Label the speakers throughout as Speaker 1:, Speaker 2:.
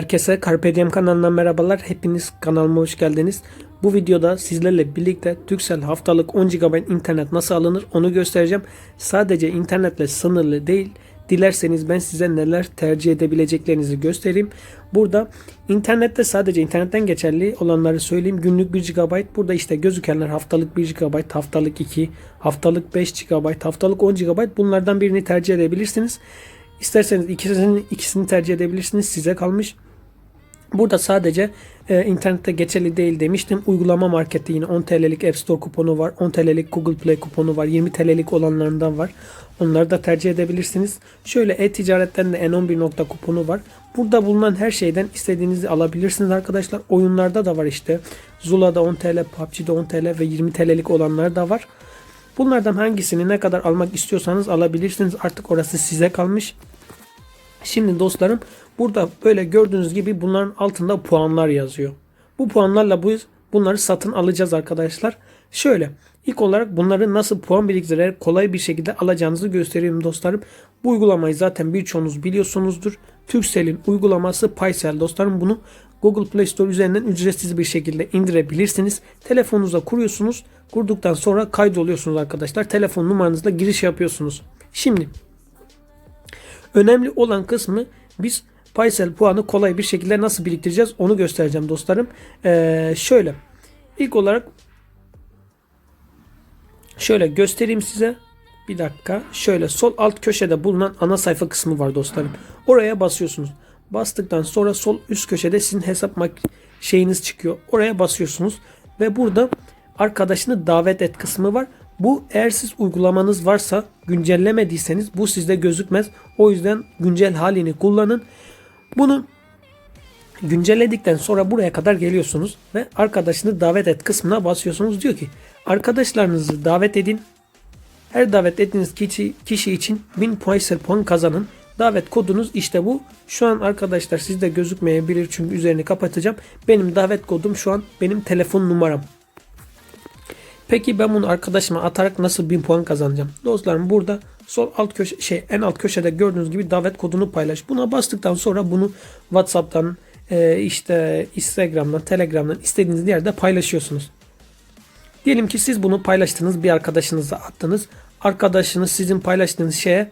Speaker 1: Herkese Carpe Diem kanalından merhabalar. Hepiniz kanalıma hoş geldiniz. Bu videoda sizlerle birlikte Turkcell haftalık 10 GB internet nasıl alınır onu göstereceğim. Sadece internetle sınırlı değil. Dilerseniz ben size neler tercih edebileceklerinizi göstereyim. Burada internette sadece internetten geçerli olanları söyleyeyim. Günlük 1 GB. Burada işte gözükenler haftalık 1 GB, haftalık 2, haftalık 5 GB, haftalık 10 GB. Bunlardan birini tercih edebilirsiniz. İsterseniz ikisini, ikisini tercih edebilirsiniz. Size kalmış. Burada sadece e, internette geçerli değil demiştim. Uygulama markette yine 10 TL'lik App Store kuponu var. 10 TL'lik Google Play kuponu var. 20 TL'lik olanlarından var. Onları da tercih edebilirsiniz. Şöyle e-ticaretten de N11 nokta kuponu var. Burada bulunan her şeyden istediğinizi alabilirsiniz arkadaşlar. Oyunlarda da var işte. Zula'da 10 TL, PUBG'de 10 TL ve 20 TL'lik olanlar da var. Bunlardan hangisini ne kadar almak istiyorsanız alabilirsiniz. Artık orası size kalmış. Şimdi dostlarım burada böyle gördüğünüz gibi bunların altında puanlar yazıyor. Bu puanlarla bu bunları satın alacağız arkadaşlar. Şöyle ilk olarak bunları nasıl puan biriktirerek kolay bir şekilde alacağınızı göstereyim dostlarım. Bu uygulamayı zaten birçoğunuz biliyorsunuzdur. Turkcell'in uygulaması Paysel dostlarım bunu Google Play Store üzerinden ücretsiz bir şekilde indirebilirsiniz. Telefonunuza kuruyorsunuz. Kurduktan sonra kaydoluyorsunuz arkadaşlar. Telefon numaranızla giriş yapıyorsunuz. Şimdi Önemli olan kısmı biz Paysel puanı kolay bir şekilde nasıl biriktireceğiz onu göstereceğim dostlarım. Ee, şöyle ilk olarak şöyle göstereyim size. Bir dakika. Şöyle sol alt köşede bulunan ana sayfa kısmı var dostlarım. Oraya basıyorsunuz. Bastıktan sonra sol üst köşede sizin hesap şeyiniz çıkıyor. Oraya basıyorsunuz ve burada arkadaşını davet et kısmı var. Bu eğer siz uygulamanız varsa güncellemediyseniz bu sizde gözükmez. O yüzden güncel halini kullanın. Bunu güncelledikten sonra buraya kadar geliyorsunuz ve arkadaşını davet et kısmına basıyorsunuz. Diyor ki arkadaşlarınızı davet edin. Her davet ettiğiniz kişi, kişi için 1000 Paysel puan kazanın. Davet kodunuz işte bu. Şu an arkadaşlar sizde gözükmeyebilir çünkü üzerini kapatacağım. Benim davet kodum şu an benim telefon numaram. Peki ben bunu arkadaşıma atarak nasıl 1000 puan kazanacağım? Dostlarım burada sol alt köşe şey en alt köşede gördüğünüz gibi davet kodunu paylaş. Buna bastıktan sonra bunu WhatsApp'tan e, işte Instagram'dan, Telegram'dan istediğiniz yerde paylaşıyorsunuz. Diyelim ki siz bunu paylaştınız, bir arkadaşınıza attınız. Arkadaşınız sizin paylaştığınız şeye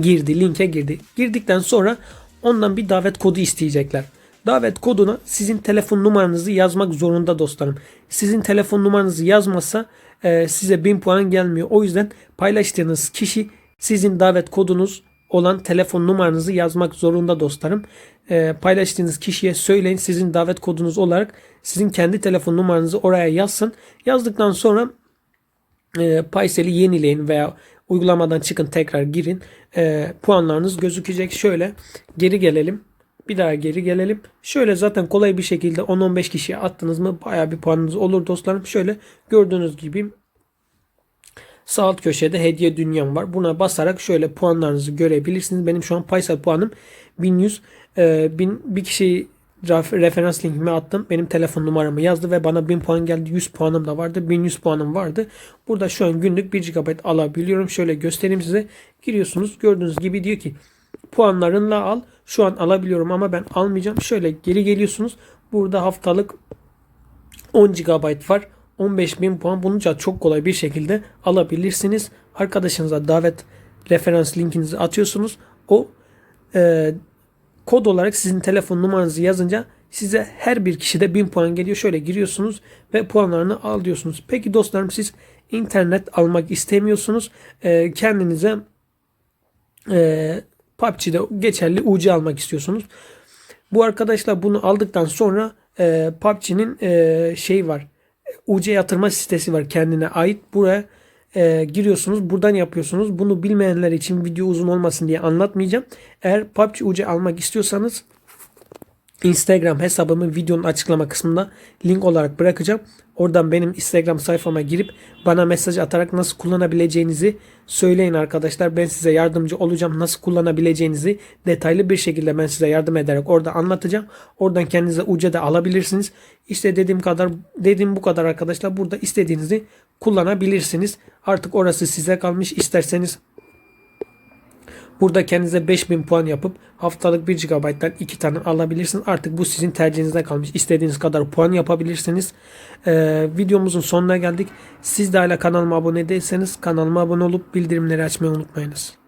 Speaker 1: girdi, linke girdi. Girdikten sonra ondan bir davet kodu isteyecekler. Davet koduna sizin telefon numaranızı yazmak zorunda dostlarım. Sizin telefon numaranızı yazmazsa e, size 1000 puan gelmiyor. O yüzden paylaştığınız kişi sizin davet kodunuz olan telefon numaranızı yazmak zorunda dostlarım. E, paylaştığınız kişiye söyleyin sizin davet kodunuz olarak sizin kendi telefon numaranızı oraya yazsın. Yazdıktan sonra e, Paysel'i yenileyin veya uygulamadan çıkın tekrar girin. E, puanlarınız gözükecek. Şöyle geri gelelim. Bir daha geri gelelim. Şöyle zaten kolay bir şekilde 10-15 kişiye attınız mı baya bir puanınız olur dostlarım. Şöyle gördüğünüz gibi sağ alt köşede hediye dünyam var. Buna basarak şöyle puanlarınızı görebilirsiniz. Benim şu an Paysel puanım 1100. Ee, bin, bir kişi referans linkimi attım. Benim telefon numaramı yazdı ve bana 1000 puan geldi. 100 puanım da vardı. 1100 puanım vardı. Burada şu an günlük 1 GB alabiliyorum. Şöyle göstereyim size. Giriyorsunuz. Gördüğünüz gibi diyor ki puanlarınla al. Şu an alabiliyorum ama ben almayacağım. Şöyle geri geliyorsunuz. Burada haftalık 10 GB var. 15.000 puan bunca çok kolay bir şekilde alabilirsiniz. Arkadaşınıza davet referans linkinizi atıyorsunuz. O e, kod olarak sizin telefon numaranızı yazınca size her bir kişide 1000 puan geliyor. Şöyle giriyorsunuz ve puanlarını al diyorsunuz. Peki dostlarım siz internet almak istemiyorsunuz. E, kendinize e, PUBG'de geçerli UC almak istiyorsunuz. Bu arkadaşlar bunu aldıktan sonra e, PUBG'nin e, şey var. UC yatırma sitesi var kendine ait. Buraya e, giriyorsunuz. Buradan yapıyorsunuz. Bunu bilmeyenler için video uzun olmasın diye anlatmayacağım. Eğer PUBG UC almak istiyorsanız Instagram hesabımı videonun açıklama kısmında link olarak bırakacağım. Oradan benim Instagram sayfama girip bana mesaj atarak nasıl kullanabileceğinizi söyleyin arkadaşlar. Ben size yardımcı olacağım. Nasıl kullanabileceğinizi detaylı bir şekilde ben size yardım ederek orada anlatacağım. Oradan kendinize uca da alabilirsiniz. İşte dediğim kadar dediğim bu kadar arkadaşlar. Burada istediğinizi kullanabilirsiniz. Artık orası size kalmış. İsterseniz Burada kendinize 5000 puan yapıp haftalık 1 GB'dan 2 tane alabilirsiniz. Artık bu sizin tercihinize kalmış. İstediğiniz kadar puan yapabilirsiniz. Ee, videomuzun sonuna geldik. Siz de hala kanalıma abone değilseniz kanalıma abone olup bildirimleri açmayı unutmayınız.